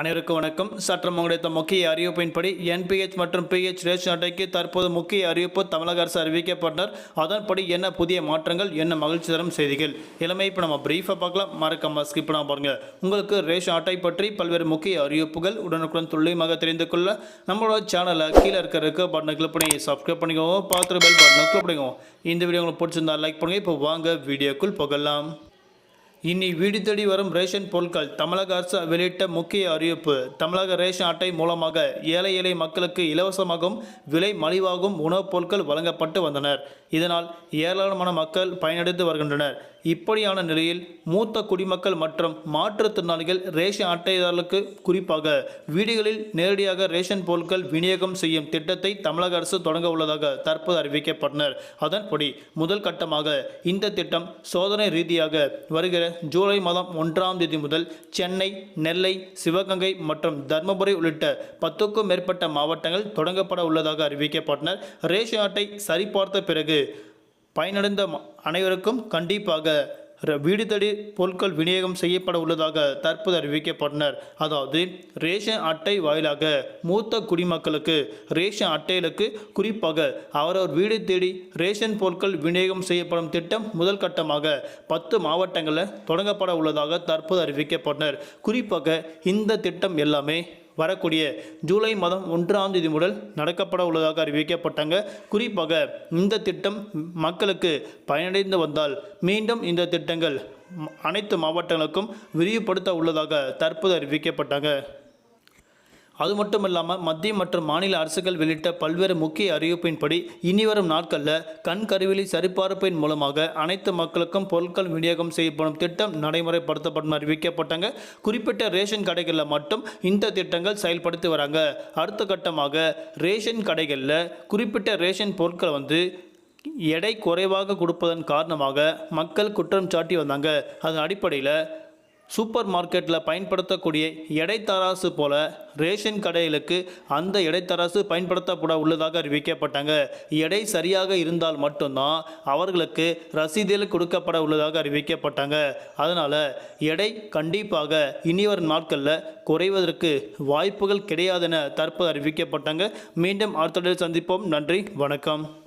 அனைவருக்கும் வணக்கம். சற்றம் கிடைத்த முக்கிய அறிவிப்பின்படி என்பிஹெச் மற்றும் பிஹெச் ரேஷன் அட்டைக்கு தற்போது முக்கிய அறிவிப்பு தமிழக அரசு அறிவிக்கப்பட்டனர். அதன்படி என்ன புதிய மாற்றங்கள் என்ன மகிழ்ச்சி தரும் செய்திகள்? இளமை இப்போ நம்ம பிரீஃபாக பார்க்கலாம். மறக்காம ஸ்கிப் பண்ணாம பாருங்கள் உங்களுக்கு ரேஷன் அட்டை பற்றி பல்வேறு முக்கிய அறிவிப்புகள் உடனுக்குடன் துல்லியமாக தெரிந்து கொள்ள நம்மளோட சேனலை கீழே இருக்கிற இருக்க பட்டனை கிளிக் பண்ணி சப்ஸ்கிரைப் பண்ணிக்கோங்க. பார்த்துட்டு பெல் பட்டனை கிளிக் பண்ணிக்கோங்க. இந்த வீடியோ உங்களுக்கு பிடிச்சிருந்தா லைக் பண்ணுங்கள் இப்போ வாங்க வீடியோக்குள் போகலாம். இனி வீடு தேடி வரும் ரேஷன் பொருட்கள் தமிழக அரசு வெளியிட்ட முக்கிய அறிவிப்பு. தமிழக ரேஷன் அட்டை மூலமாக ஏழை ஏழை மக்களுக்கு இலவசமாகவும் விலை மலிவாகவும் உணவுப் பொருட்கள் வழங்கப்பட்டு வந்தனர். இதனால் ஏராளமான மக்கள் பயனடைந்து வருகின்றனர். இப்படியான நிலையில் மூத்த குடிமக்கள் மற்றும் மாற்றுத்திறனாளிகள் ரேஷன் அட்டைதாரர்களுக்கு குறிப்பாக வீடுகளில் நேரடியாக ரேஷன் பொருட்கள் விநியோகம் செய்யும் திட்டத்தை தமிழக அரசு தொடங்க உள்ளதாக தற்போது அறிவிக்கப்பட்டனர். அதன்படி முதல் கட்டமாக இந்த திட்டம் சோதனை ரீதியாக வருகிற ஜூலை மாதம் ஒன்றாம் தேதி முதல் சென்னை நெல்லை சிவகங்கை மற்றும் தர்மபுரி உள்ளிட்ட பத்துக்கும் மேற்பட்ட மாவட்டங்கள் தொடங்கப்பட உள்ளதாக அறிவிக்கப்பட்டனர். ரேஷன் அட்டை சரிபார்த்த பிறகு பயனடைந்த அனைவருக்கும் கண்டிப்பாக ர- வீடு தேடி பொருட்கள் விநியோகம் செய்யப்பட உள்ளதாக தற்போது அறிவிக்கப்பட்டனர். அதாவது ரேஷன் அட்டை வாயிலாக மூத்த குடிமக்களுக்கு ரேஷன் அட்டைகளுக்கு குறிப்பாக அவரவர் வீடு தேடி ரேஷன் பொருட்கள் விநியோகம் செய்யப்படும் திட்டம் முதல் கட்டமாக பத்து மாவட்டங்களில் தொடங்கப்பட உள்ளதாக தற்போது அறிவிக்கப்பட்டனர். குறிப்பாக இந்த திட்டம் எல்லாமே வரக்கூடிய ஜூலை மாதம் ஒன்றாம் தேதி முதல் நடக்கப்பட உள்ளதாக அறிவிக்கப்பட்டாங்க. குறிப்பாக இந்த திட்டம் மக்களுக்கு பயனடைந்து வந்தால் மீண்டும் இந்த திட்டங்கள் அனைத்து மாவட்டங்களுக்கும் விரிவுபடுத்த உள்ளதாக தற்போது அறிவிக்கப்பட்டாங்க. அது மட்டும் இல்லாமல் மத்திய மற்றும் மாநில அரசுகள் வெளியிட்ட பல்வேறு முக்கிய அறிவிப்பின்படி இனிவரும் நாட்களில் கண் கருவிலி சரிபார்ப்பின் மூலமாக அனைத்து மக்களுக்கும் பொருட்கள் விநியோகம் செய்யப்படும் திட்டம் நடைமுறைப்படுத்தப்படும் அறிவிக்கப்பட்டாங்க. குறிப்பிட்ட ரேஷன் கடைகளில் மட்டும் இந்த திட்டங்கள் செயல்படுத்தி வராங்க. அடுத்த கட்டமாக ரேஷன் கடைகளில் குறிப்பிட்ட ரேஷன் பொருட்களை வந்து எடை குறைவாக கொடுப்பதன் காரணமாக மக்கள் குற்றம் சாட்டி வந்தாங்க. அதன் அடிப்படையில் சூப்பர் மார்க்கெட்டில் பயன்படுத்தக்கூடிய எடைத்தராசு போல ரேஷன் கடைகளுக்கு அந்த எடைத்தராசு பயன்படுத்தப்பட உள்ளதாக அறிவிக்கப்பட்டாங்க. எடை சரியாக இருந்தால் மட்டும்தான் அவர்களுக்கு ரசீதில் கொடுக்கப்பட உள்ளதாக அறிவிக்கப்பட்டாங்க. அதனால் எடை கண்டிப்பாக இனிவரும் நாட்களில் குறைவதற்கு வாய்ப்புகள் கிடையாதென தற்போது அறிவிக்கப்பட்டாங்க. மீண்டும் அடுத்த சந்திப்போம். நன்றி வணக்கம்.